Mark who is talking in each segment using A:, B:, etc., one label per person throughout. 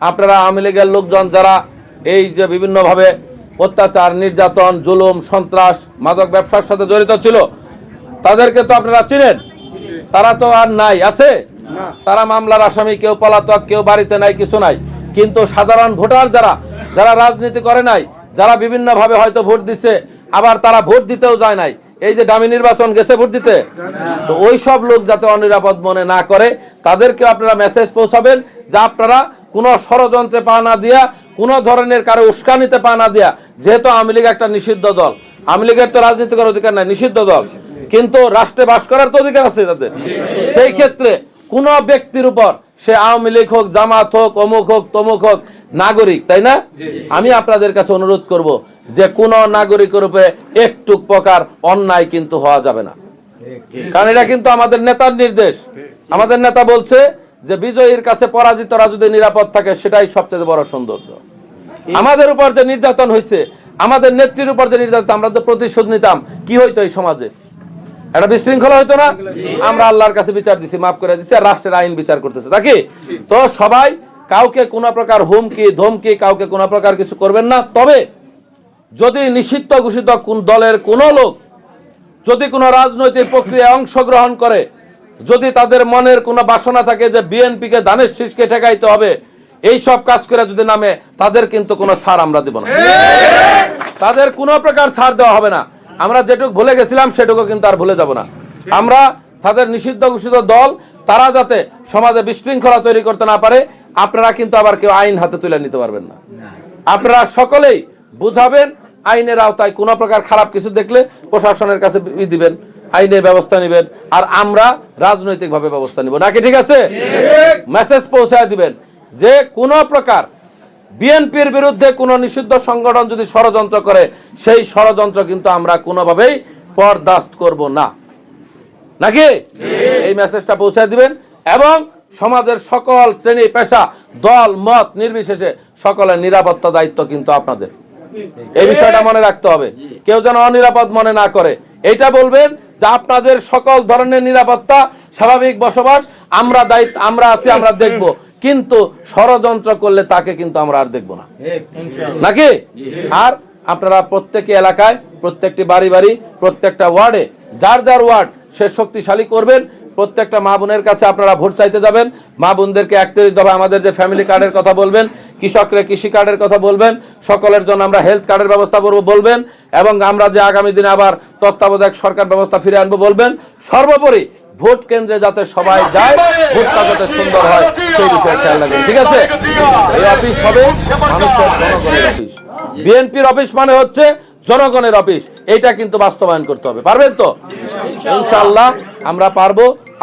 A: আপনারা আওয়ামী লীগের লোকজন যারা এই যে বিভিন্নভাবে অত্যাচার নির্যাতন জুলুম সন্ত্রাস মাদক ব্যবসার সাথে জড়িত ছিল তাদেরকে তো আপনারা চিনেন? তারা তো আর নাই আছে? তারা মামলার আসামি কেউ পলাতক কেউ বাড়িতে নাই কিছু নাই। কিন্তু সাধারণ ভোটার যারা যারা রাজনীতি করে নাই যারা বিভিন্নভাবে হয়তো ভোট দিচ্ছে আবার তারা ভোট দিতেও যায় নাই। এই যে দামি নির্বাচন গেছে ভোট দিতে? তো ওই সব লোক যাতে অনিরাপদ মনে না করে তাদেরকে আপনারা মেসেজ পৌঁছাবেন যে আপনারা কোনো ষড়যন্ত্রে পা না দিয়া কোনো ধরনের কারও উস্কানিতে পা না দিয়া যেহেতু আওয়ামী লীগ একটা নিষিদ্ধ দল। আওয়ামী লীগের তো রাজনীতি করার অধিকার নাই নিষিদ্ধ দল। কিন্তু রাষ্ট্রে বাস করার তো অধিকার আছে তাদের। সেই ক্ষেত্রে কোন ব্যক্তির উপর সে আওয়ামী লীগ হোক জামাত হোক অমুক হোক তমুক হোক নাগরিক তাই না? আমি আপনাদের কাছে অনুরোধ করব যে কোন নাগরিকের উপরে একটু প্রকার অন্যায় কিন্তু হওয়া যাবে না। কারণ এটা কিন্তু আমাদের নেতার নির্দেশ। আমাদের নেতা বলছে যে বিজয়ীর কাছে পরাজিতরা যদি নিরাপদ থাকে, সেটাই সবচেয়ে বড় সৌন্দর্য। আমাদের উপর যে নির্যাতন হয়েছে আমাদের নেত্রীর উপর যে নির্যাতন, আমরা তো প্রতিশোধ নিতাম। কি হইতো এই সমাজে? একটা বিশৃঙ্খলা হইতো না? আমরা আল্লাহর কাছে বিচার দিছি, মাফ করে দিছি, আর রাষ্ট্রের আইন বিচার করতেছে। নাকি তো সবাই কাউকে কোনো প্রকার হুমকি, ধমকি, কাউকে কোনো প্রকার কিছু করবেন না। তবে যদি নিষিদ্ধ ঘোষিত কোন দলের কোনো লোক যদি কোনো রাজনৈতিক প্রক্রিয়ায় অংশগ্রহণ করে, যদি তাদের মনের কোনো বাসনা থাকে যে বিএনপিকে ধানের শীষকে ঠেকাইতে হবে, এই সব কাজ করে যদি নামে, তাদের কিন্তু কোনো ছাড় আমরা দেব না। তাদের কোনো প্রকার ছাড় দেওয়া হবে না। আমরা যেটুকু ভুলে গেছিলাম, সেটুকু কিন্তু আর ভুলে যাব না। আমরা তাদের নিষিদ্ধ ঘোষিত দল, তারা যাতে সমাজে বিশৃঙ্খলা তৈরি করতে না পারে, আপনারা কিন্তু আবার কেউ আইন হাতে তুলে নিতে পারবেন না। আপনারা সকলেই বুঝাবেন আইনের আওতায় কোনো প্রকার খারাপ কিছু দেখলে প্রশাসনের কাছে দিবেন আইনের ব্যবস্থা নেবেন আর আমরা রাজনৈতিকভাবে ব্যবস্থা নিব। নাকি ঠিক আছে? মেসেজ পৌঁছায় দিবেন যে কোনো প্রকার বিএনপির বিরুদ্ধে কোনো নিষিদ্ধ সংগঠন যদি ষড়যন্ত্র করে সেই ষড়যন্ত্র কিন্তু আমরা কোনোভাবেই বরদাস্ত করব না। নাকি? এই মেসেজটা পৌঁছে দিবেন এবং সমাজের সকল শ্রেণি পেশা দল মত নির্বিশেষে সকলের নিরাপত্তা দায়িত্ব কিন্তু আপনাদের। এই বিষয়টা মনে রাখতে হবে। কেউ যেন অনিরাপদ মনে না করে। এটা বলবেন যে আপনাদের সকল ধরনের নিরাপত্তা স্বাভাবিক বসবাস আমরা দায়িত্ব আমরা আছি আমরা দেখব। কিন্তু ষড়যন্ত্র করলে তাকে কিন্তু আমরা আর দেখব না। নাকি? আর আপনারা প্রত্যেকটি এলাকায় প্রত্যেকটি বাড়ি বাড়ি প্রত্যেকটা ওয়ার্ডে যার যার ওয়ার্ড সে শক্তিশালী করবেন প্রত্যেকটা মা বোনের কাছে আপনারা ভোট চাইতে যাবেন। মা বোনদেরকে একত্রিত হবে আমাদের যে ফ্যামিলি কার্ডের কথা বলবেন কৃষকরা কৃষি কার্ডের কথা বলবেন সকলের জন্য আমরা হেলথ কার্ডের ব্যবস্থা করব বলবেন এবং আমরা যে আগামী দিনে আবার তত্ত্বাবধায়ক সরকার ব্যবস্থা ফিরে আনব বলবেন। সর্বোপরি ভোট কেন্দ্রে যাতে সবাই যায় ভোটটা যাতে সুন্দর হয় সেই বিষয়ে খেয়াল রাখবেন। ঠিক আছে? এই অফিস হবে মানুষের জনগণের অফিস বিএনপির অফিস মানে হচ্ছে জনগণের অফিস এটা কিন্তু বাস্তবায়ন করতে হবে। পারবেন তো? ইনশাল্লাহ আমরা পারব।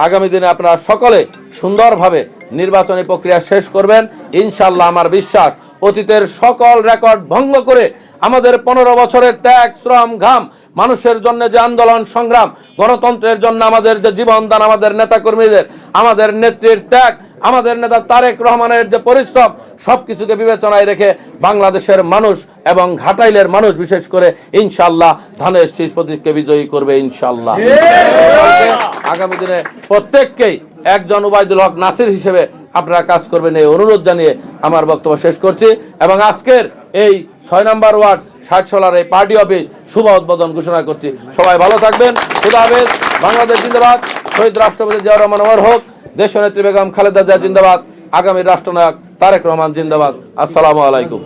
A: আগামী দিনে আপনারা সকলে সুন্দরভাবে নির্বাচনী প্রক্রিয়া শেষ করবেন। ইনশাল্লাহ আমার বিশ্বাস অতীতের সকল রেকর্ড ভঙ্গ করে আমাদের পনেরো বছরের ত্যাগ শ্রম ঘাম মানুষের জন্য যে আন্দোলন সংগ্রাম গণতন্ত্রের জন্য আমাদের যে জীবনদান আমাদের নেতাকর্মীদের আমাদের নেত্রীর ত্যাগ আমাদের নেতা তারেক রহমানের যে পরিশ্রম সব কিছুকে বিবেচনায় রেখে বাংলাদেশের মানুষ এবং ঘাটাইলের মানুষ বিশেষ করে ইনশাল্লাহ ধানের শীষ প্রতীককে বিজয়ী করবে ইনশাল্লাহ আগামী দিনে প্রত্যেককেই একজন উবায়দুল হক নাসির হিসেবে আপনারা কাজ করবেন এই অনুরোধ জানিয়ে আমার বক্তব্য শেষ করছি এবং আজকের এই ছয় নম্বর ওয়ার্ড সোলার এই পার্টি অফিস শুভ উদ্বোধন ঘোষণা করছি। সবাই ভালো থাকবেন খুদা হাফেজ বাংলাদেশ জিন্দাবাদ শহীদ রাষ্ট্রপতি জিয়াউর রহমান ওমর হোক দেশনেত্রী বেগম খালেদা জিয়া জিন্দাবাদ আগামী রাষ্ট্রনায়ক তারেক রহমান জিন্দাবাদ। আসসালামু আলাইকুম।